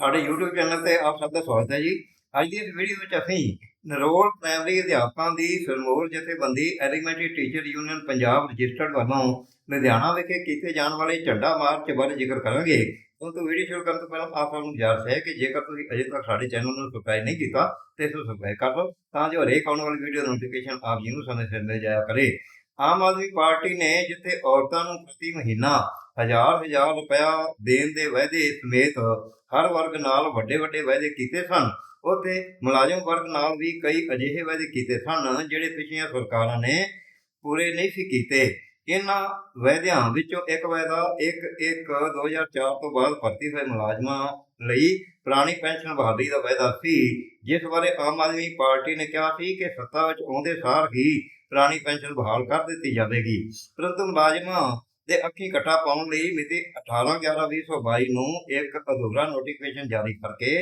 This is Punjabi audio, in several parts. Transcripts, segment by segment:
ਸਾਡੇ YouTube ਚੈਨਲ ਤੇ ਆਪ ਸਭ ਦਾ ਸਵਾਗਤ ਹੈ ਜੀ। ਅੱਜ ਦੀ ਇਸ ਵੀਡੀਓ ਵਿੱਚ ਅਸੀਂ ਨਰੋਲ ਪ੍ਰਾਇਮਰੀ ਅਧਿਆਪਕਾਂ ਦੀ ਸਰਮੋਰ ਜਥੇਬੰਦੀ elementary teacher union Punjab registered ਵੱਲੋਂ ਲੁਧਿਆਣਾ ਵਿਖੇ ਕੀਤੇ ਜਾਣ ਵਾਲੇ ਝੰਡਾ ਮਾਰਚ ਬਾਰੇ ਜ਼ਿਕਰ ਕਰਾਂਗੇ। ਉਹ ਤੋਂ ਵੀਡੀਓ ਸ਼ੁਰੂ ਕਰਨ ਤੋਂ ਪਹਿਲਾਂ ਆਪ ਸਭ ਨੂੰ ਗੁਜ਼ਾਰਿਸ਼ ਹੈ ਕਿ ਜੇਕਰ ਤੁਸੀਂ ਅਜੇ ਤੱਕ ਸਾਡੇ ਚੈਨਲ ਨੂੰ ਸਬਸਕ੍ਰਾਈਬ ਨਹੀਂ ਕੀਤਾ, ਤੇ ਇਸ ਨੂੰ ਸਬਸਕ੍ਰਾਈਬ ਕਰ ਲਓ, ਤਾਂ ਜੋ ਹਰੇਕ ਆਉਣ ਵਾਲੀ ਵੀਡੀਓ ਨੋਟੀਫਿਕੇਸ਼ਨ ਆਪ ਜੀ ਨੂੰ ਸਮੇਂ ਸਿਰ ਮਿਲ ਜਾਇਆ ਕਰੇ। ਆਮ ਆਦਮੀ ਪਾਰਟੀ ਨੇ ਜਿੱਥੇ ਔਰਤਾਂ ਨੂੰ ਪ੍ਰਤੀ ਮਹੀਨਾ ਹਜ਼ਾਰ ਹਜ਼ਾਰ ਰੁਪਇਆ ਦੇਣ ਦੇ ਵਾਅਦੇ ਸਮੇਤ ਹਰ ਵਰਗ ਨਾਲ ਵੱਡੇ ਵੱਡੇ ਵਾਅਦੇ ਕੀਤੇ ਸਨ, ਉੱਥੇ ਮੁਲਾਜ਼ਮ ਵਰਗ ਨਾਲ ਵੀ ਕਈ ਅਜਿਹੇ ਵਾਅਦੇ ਕੀਤੇ ਸਨ ਜਿਹੜੇ ਪਿਛਲੀਆਂ ਸਰਕਾਰਾਂ ਨੇ ਪੂਰੇ ਨਹੀਂ ਸੀ ਕੀਤੇ। ਇਹਨਾਂ ਵਾਅਦਿਆਂ ਵਿੱਚੋਂ ਇੱਕ ਵਾਅਦਾ 1 1 2004 ਤੋਂ ਬਾਅਦ ਭਰਤੀ ਹੋਏ ਮੁਲਾਜ਼ਮਾਂ ਲਈ ਪੁਰਾਣੀ ਪੈਨਸ਼ਨ ਬਹਾਲੀ ਦਾ ਵਾਅਦਾ ਸੀ, ਜਿਸ ਬਾਰੇ ਆਮ ਆਦਮੀ ਪਾਰਟੀ ਨੇ ਕਿਹਾ ਸੀ ਕਿ ਸੱਤਾ ਵਿੱਚ ਆਉਂਦੇ ਸਾਰ ਹੀ ਪੁਰਾਣੀ ਪੈਨਸ਼ਨ ਬਹਾਲ ਕਰ ਦਿੱਤੀ ਜਾਵੇਗੀ। ਪਰੰਤੂ ਮੁਲਾਜ਼ਮਾਂ ਦੇ ਅੱਖੀ ਕੱਟਾ ਪਾਉਣ ਲਈ ਮਿਤੀ 18/11/2022 ਨੂੰ ਇੱਕ ਅਧੂਰਾ ਨੋਟੀਫਿਕੇਸ਼ਨ ਜਾਰੀ ਕਰਕੇ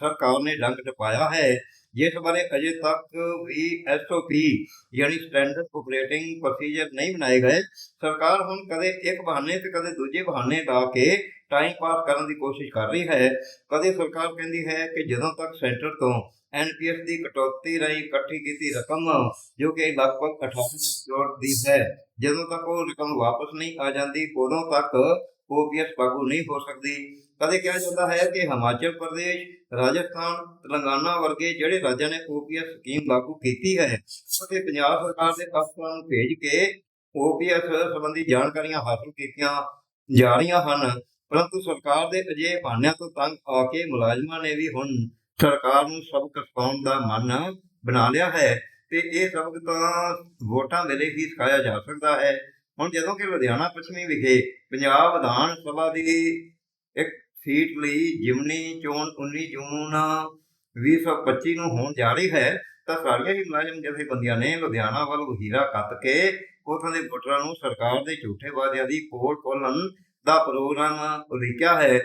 ਸਰਕਾਰ ਨੇ ਡੰਗ ਟਪਾਇਆ ਹੈ। ਜਿਸ ਬਾਰੇ ਅਜੇ ਤੱਕ ਵੀ ਐਸਓਪੀ ਯਾਨੀ ਸਟੈਂਡਰਡ ਆਪਰੇਟਿੰਗ ਪ੍ਰੋਸੀਜਰ ਨਹੀਂ ਬਣਾਏ ਗਏ। ਸਰਕਾਰ ਹੁਣ ਕਦੇ ਇੱਕ ਬਹਾਨੇ ਤੇ ਕਦੇ ਦੂਜੇ ਬਹਾਨੇ ਲਾ ਕੇ ਟਾਈਮ ਪਾਸ ਕਰਨ ਦੀ ਕੋਸ਼ਿਸ਼ ਕਰ ਰਹੀ ਹੈ। ਕਦੇ ਸਰਕਾਰ ਕਹਿੰਦੀ ਹੈ ਕਿ ਜਦੋਂ ਤੱਕ ਸੈਂਟਰ ਤੋਂ ਐਨਪੀਐਸ ਦੀ ਕਟੌਤੀ ਰਾਹੀਂ ਇਕੱਠੀ ਕੀਤੀ ਰਕਮ, ਜੋ ਕਿ ਲਗਭਗ 18 ਕਰੋੜ ਦੀ ਹੈ, ਜਦੋਂ ਤੱਕ ਉਹ ਰਕਮ ਵਾਪਸ ਨਹੀਂ ਆ ਜਾਂਦੀ, ਉਦੋਂ ਤੱਕ ਓਪੀਐਸ ਲਾਗੂ ਨਹੀਂ ਹੋ ਸਕਦੀ। ਕਦੇ ਕਿਹਾ ਜਾਂਦਾ ਹੈ ਕਿ ਹਿਮਾਚਲ ਪ੍ਰਦੇਸ਼, ਰਾਜਸਥਾਨ, ਤੇਲੰਗਾਨਾ ਵਰਗੇ ਜਿਹੜੇ ਰਾਜਾਂ ਨੇ ਓਪੀਐਸ ਸਕੀਮ ਲਾਗੂ ਕੀਤੀ ਹੈ। ਅਤੇ ਪੰਜਾਬ ਸਰਕਾਰ ਦੇ ਅਫਸਰਾਂ ਨੂੰ ਭੇਜ ਕੇ ਓਪੀਐਸ ਸੰਬੰਧੀ ਜਾਣਕਾਰੀਆਂ ਹਾਸਲ ਕੀਤੀਆਂ ਜਾ ਰਹੀਆਂ ਹਨ। ਪਰੰਤੂ ਸਰਕਾਰ ਦੇ ਅਜਿਹੇ ਬਹਾਨਿਆਂ ਤੋਂ ਤੰਗ ਆ ਕੇ ਮੁਲਾਜ਼ਮਾਂ ਨੇ ਵੀ ਹੁਣ ਸਰਕਾਰ ਨੂੰ ਸਬਕ ਸਿਖਾਉਣ ਦਾ ਮਨ ਬਣਾ ਲਿਆ ਹੈ ਤੇ ਇਹ ਸਬਕ ਤਾਂ ਵੋਟਾਂ ਵੇਲੇ ਹੀ ਸਿਖਾਇਆ ਜਾ ਸਕਦਾ ਹੈ। ਹੁਣ ਜਦੋਂ ਕਿ ਲੁਧਿਆਣਾ ਪੱਛਮੀ ਵਿਖੇ ਪੰਜਾਬ ਵਿਧਾਨ ਸਭਾ ਦੀ ਇੱਕ ਸੀਟ ਲਈ ਜਿਮਨੀ ਚੋਣ 19 ਜੂਨ 2025 ਨੂੰ ਹੋਣ ਜਾ ਰਹੀ ਹੈ, ਤਾਂ ਸਾਰੀਆਂ ਹੀ ਮੁਲਾਜ਼ਮ ਜਥੇਬੰਦੀਆਂ ਨੇ ਲੁਧਿਆਣਾ ਵੱਲ ਵਹੀਰਾ ਕੱਤ ਕੇ ਉਥੋਂ ਦੇ ਵੋਟਰਾਂ ਨੂੰ ਸਰਕਾਰ ਦੇ ਝੂਠੇ ਵਾਅਦਿਆਂ ਦੀ ਪੋਲ ਖੋਲਣ ਦਾ ਪ੍ਰੋਗਰਾਮ ਉਲੀਕਿਆ ਹੈ।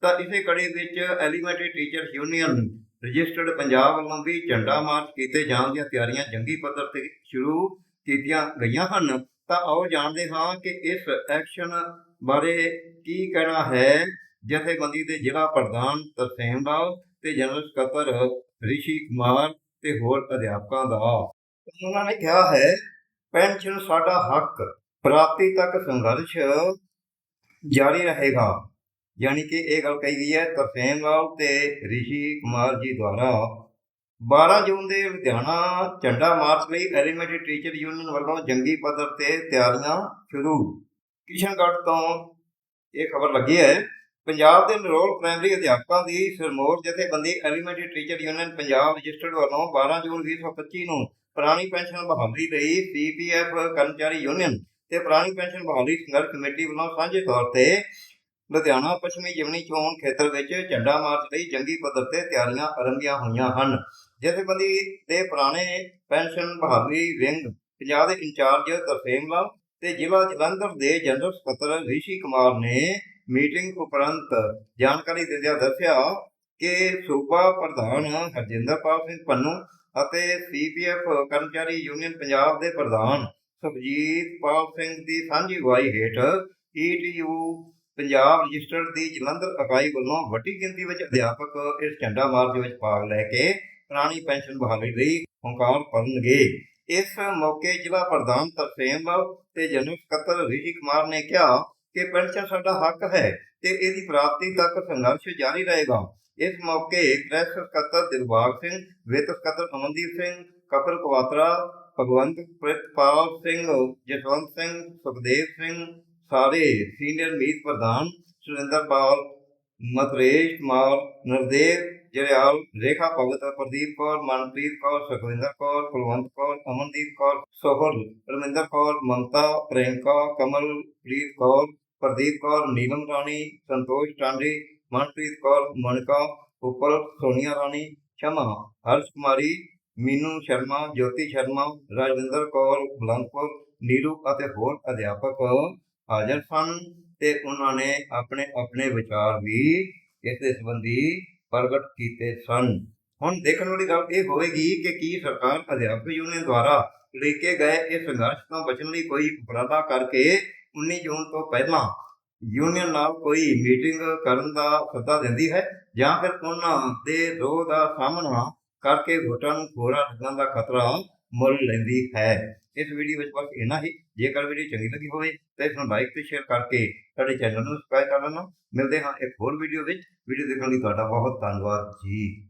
ਤਾਂ ਇਸੇ ਕੜੀ ਵਿੱਚ elementary teacher union registered Punjab ਵੱਲੋਂ ਵੀ ਝੰਡਾ ਮਾਰਚ ਕੀਤੇ ਜਾਣ ਦੀਆਂ ਤਿਆਰੀਆਂ ਜੰਗੀ ਪੱਧਰ ਤੇ ਸ਼ੁਰੂ ਕੀਤੀਆਂ ਗਈਆਂ ਹਨ। ਤਾਂ ਆਓ ਜਾਣਦੇ ਹਾਂ ਕਿ ਇਸ ਐਕਸ਼ਨ ਬਾਰੇ ਕੀ ਕਹਿਣਾ ਹੈ। ਜਥੇਬੰਦੀ ਦੇ ਜ਼ਿਲ੍ਹਾ ਪ੍ਰਧਾਨ ਤਰਸੇਮ ਲਾਲ ਤੇ ਜਨਰਲ ਸਕੱਤਰ ਰਿਸ਼ੀ ਕੁਮਾਰ ਤੇ ਹੋਰ ਅਧਿਆਪਕਾਂ ਦਾ। ਉਹਨਾਂ ਨੇ ਕਿਹਾ ਹੈ, ਪੈਨਸ਼ਨ ਸਾਡਾ ਹੱਕ, ਪ੍ਰਾਪਤੀ ਤੱਕ ਸੰਘਰਸ਼ ਜਾਰੀ ਰਹੇਗਾ। ਯਾਨੀ ਕਿ ਇਹ ਗੱਲ ਕਹੀ ਗਈ ਹੈ ਤਰਸੇਮ ਲਾਲ ਤੇ ਰਿਸ਼ੀ ਕੁਮਾਰ ਜੀ ਦੁਆਰਾ। 12 ਜੂਨ ਦੇ ਲੁਧਿਆਣਾ, ਝੰਡਾ ਮਾਰਚ ਲਈ ਐਲੀਮੈਂਟਰੀ ਟੀਚਰ ਯੂਨੀਅਨ ਵੱਲੋਂ ਜੰਗੀ ਪੱਧਰ ਤੇ ਤਿਆਰੀਆਂ ਸ਼ੁਰੂ। ਕਿਸ਼ਨਗੜ੍ਹ ਤੋਂ ਇਹ ਖਬਰ ਲੱਗੀ ਹੈ, ਪੰਜਾਬ ਦੇ ਨਰੋਲ ਪ੍ਰਾਇਮਰੀ ਅਧਿਆਪਕਾਂ ਦੀ ਸਰਮੋਰ ਜਥੇਬੰਦੀ elementary teacher union Punjab registered ਵੱਲੋਂ 12 ਜੂਨ 2025 ਨੂੰ ਪੁਰਾਣੀ ਪੈਨਸ਼ਨ ਬਹਾਲੀ ਲਈ ਸੀਪੀਐਫ ਕਰਮਚਾਰੀ ਯੂਨੀਅਨ ਤੇ ਪੁਰਾਣੀ ਪੈਨਸ਼ਨ ਬਹਾਲੀ ਸੰਘਰਸ਼ ਕਮੇਟੀ ਵੱਲੋਂ ਸਾਂਝੇ ਤੌਰ ਤੇ ਲੁਧਿਆਣਾ ਪੱਛਮੀ ਜਿਮਨੀ ਚੋਣ ਖੇਤਰ ਵਿੱਚ ਝੰਡਾ ਮਾਰਚ ਲਈ ਜੰਗੀ ਪੱਧਰ ਤੇ ਤਿਆਰੀਆਂ ਆਰੰਭੀਆਂ ਹੋਈਆਂ ਹਨ। ਜਥੇਬੰਦੀ ਦੇ ਪੁਰਾਣੇ ਪੈਨਸ਼ਨ ਬਹਾਦਰੀ ਵਿੰਗ ਪੰਜਾਬ ਦੇ ਇੰਚਾਰਜ ਤਰਸੇਮ ਲਾਲ ਤੇ ਜ਼ਿਲ੍ਹਾ ਜਲੰਧਰ ਦੇ ਜਨਰਲ ਸਕੱਤਰ ਰਿਸ਼ੀ ਕੁਮਾਰ ਨੇ ਮੀਟਿੰਗ ਉਪਰੰਤ ਜਾਣਕਾਰੀ ਦਿੰਦਿਆਂ ਦੱਸਿਆ ਕਿ ਸੂਬਾ ਪ੍ਰਧਾਨ ਹਰਜਿੰਦਰਪਾਲ ਸਿੰਘ ਪੰਨੂ ਅਤੇ ਸੀਪੀਐਫ ਕਰਮਚਾਰੀ ਯੂਨੀਅਨ ਪੰਜਾਬ ਦੇ ਪ੍ਰਧਾਨ ਸੁਖਜੀਤ ਪਾਲ ਸਿੰਘ ਦੀ ਸਾਂਝੀ ਅਗਵਾਈ ਹੇਠ ਈਟੀਯੂ ਪੰਜਾਬ ਰਜਿਸਟਰਡ ਦੀ ਜਲੰਧਰ ਇਕਾਈ ਵੱਲੋਂ ਵੱਡੀ ਗਿਣਤੀ ਵਿੱਚ ਅਧਿਆਪਕ ਇਸ ਝੰਡਾ ਮਾਰਚ ਵਿੱਚ ਭਾਗ ਲੈ ਕੇ ਪੁਰਾਣੀ ਪੈਨਸ਼ਨ ਬਹਾਲੀ ਲਈ ਹੰਕਾਰ ਭਰਨਗੇ ਇਸ ਮੌਕੇ ਜ਼ਿਲ੍ਹਾ ਪ੍ਰਧਾਨ ਤਰਸੇਮ ਤੇ ਜਨਰਲ ਸਕੱਤਰ ਰਿਸ਼ੀ ਕੁਮਾਰ ਨੇ ਕਿਹਾ ਕਿ ਪੈਨਸ਼ਨ ਸਾਡਾ ਹੱਕ ਹੈ ਤੇ ਇਹਦੀ ਪ੍ਰਾਪਤੀ ਤੱਕ ਸੰਘਰਸ਼ ਜਾਰੀ ਰਹੇਗਾ। ਇਸ ਮੌਕੇ ਪ੍ਰੈਸ ਸਕੱਤਰ ਦਿਲਬਾਗ ਸਿੰਘ, ਵਿੱਤ ਸਕੱਤਰ ਅਮਨਦੀਪ ਸਿੰਘ, ਕਪਲ ਕਵਾਤਰਾ, ਭਗਵੰਤ ਪ੍ਰਿਤਪਾਲ ਸਿੰਘ, ਜਸਵੰਤ ਸਿੰਘ, ਸੁਖਦੇਵ ਸਿੰਘ, ਸਾਰੇ ਸੀਨੀਅਰ ਮੀਤ ਪ੍ਰਧਾਨ ਸੁਰਿੰਦਰਪਾਲ, ਮਤਰੇਸ਼ ਕੁਮਾਰ, ਨਰਦੇਵ ਜਰਿਆਲ ਰੇਖਾ ਭਗਤ, ਪ੍ਰਦੀਪ ਕੌਰ, ਮਨਪ੍ਰੀਤ ਕੌਰ, ਸੁਖਵਿੰਦਰ ਕੌਰ, ਕੁਲਵੰਤ ਕੌਰ, ਅਮਨਦੀਪ ਕੌਰ, ਸੋਹਲ, ਰਮਿੰਦਰ ਕੌਰ, ਮਮਤਾ, ਪ੍ਰਿਯੰਕਾ, ਕਮਲਪ੍ਰੀਤ ਕੌਰ, ਪ੍ਰਦੀਪ ਕੌਰ, ਨੀਲਮ ਰਾਣੀ, ਸੰਤੋਸ਼ ਟਾਂਡੇ, ਮਨਪ੍ਰੀਤ ਕੌਰ, ਮਨਕਾ, ਉਪਲ, ਸੋਨੀਆ ਰਾਣੀ, ਸ਼ਮਾ, ਹਰਸ਼ ਕੁਮਾਰੀ, ਮੀਨੂ ਸ਼ਰਮਾ, ਜੋਤੀ ਸ਼ਰਮਾ, ਰਾਜਵਿੰਦਰ ਕੌਰ ਬਲੰਦਪੁਰ ਨੀਰੂ ਅਤੇ ਹੋਰ ਅਧਿਆਪਕ ਹਾਜ਼ਰ ਸਨ ਤੇ ਉਹਨਾਂ ਨੇ ਆਪਣੇ ਆਪਣੇ ਵਿਚਾਰ ਵੀ ਇਸ ਦੇ ਸੰਬੰਧੀ ਪ੍ਰਗਟ ਕੀਤੇ ਸਨ। ਹੁਣ ਦੇਖਣ ਵਾਲੀ ਗੱਲ ਇਹ ਹੋਵੇਗੀ ਕਿ ਕੀ ਸਰਕਾਰ ਅਧਿਆਪਕ ਯੂਨੀਅਨ ਦੁਆਰਾ ਲਿਖੇ ਗਏ ਇਸ ਸੰਘਰਸ਼ ਤੋਂ ਬਚਣ ਲਈ ਕੋਈ ਉਪਰਾਲਾ ਕਰਕੇ 19 ਜੂਨ ਤੋਂ ਪਹਿਲਾਂ ਯੂਨੀਅਨ ਨਾਲ ਕੋਈ ਮੀਟਿੰਗ ਕਰਨ ਦਾ ਸੱਦਾ ਦਿੰਦੀ ਹੈ ਜਾਂ ਫਿਰ ਉਹਨਾਂ ਦੇ ਰੋਹ ਦਾ ਸਾਹਮਣਾ ਕਰਕੇ ਵੋਟਾਂ ਨੂੰ ਖੋਰਾ ਲੱਗਣ ਦਾ ਖਤਰਾ ਮੁੱਲ ਲੈਂਦੀ ਹੈ। ਇਸ ਵੀਡੀਓ ਵਿੱਚ ਬਸ ਇੰਨਾ ਹੀ। ਜੇਕਰ ਵੀਡੀਓ ਚੰਗੀ ਲੱਗੀ ਹੋਵੇ, ਤਾਂ ਇਸ ਨੂੰ ਲਾਈਕ ਤੇ ਸ਼ੇਅਰ ਕਰਕੇ ਸਾਡੇ ਚੈਨਲ ਨੂੰ ਸਬਸਕ੍ਰਾਈਬ ਕਰ ਲੈਣਾ। ਮਿਲਦੇ ਹਾਂ ਇੱਕ ਹੋਰ ਵੀਡੀਓ ਵਿੱਚ। ਵੀਡੀਓ ਦੇਖਣ ਲਈ ਤੁਹਾਡਾ ਬਹੁਤ ਧੰਨਵਾਦ ਜੀ।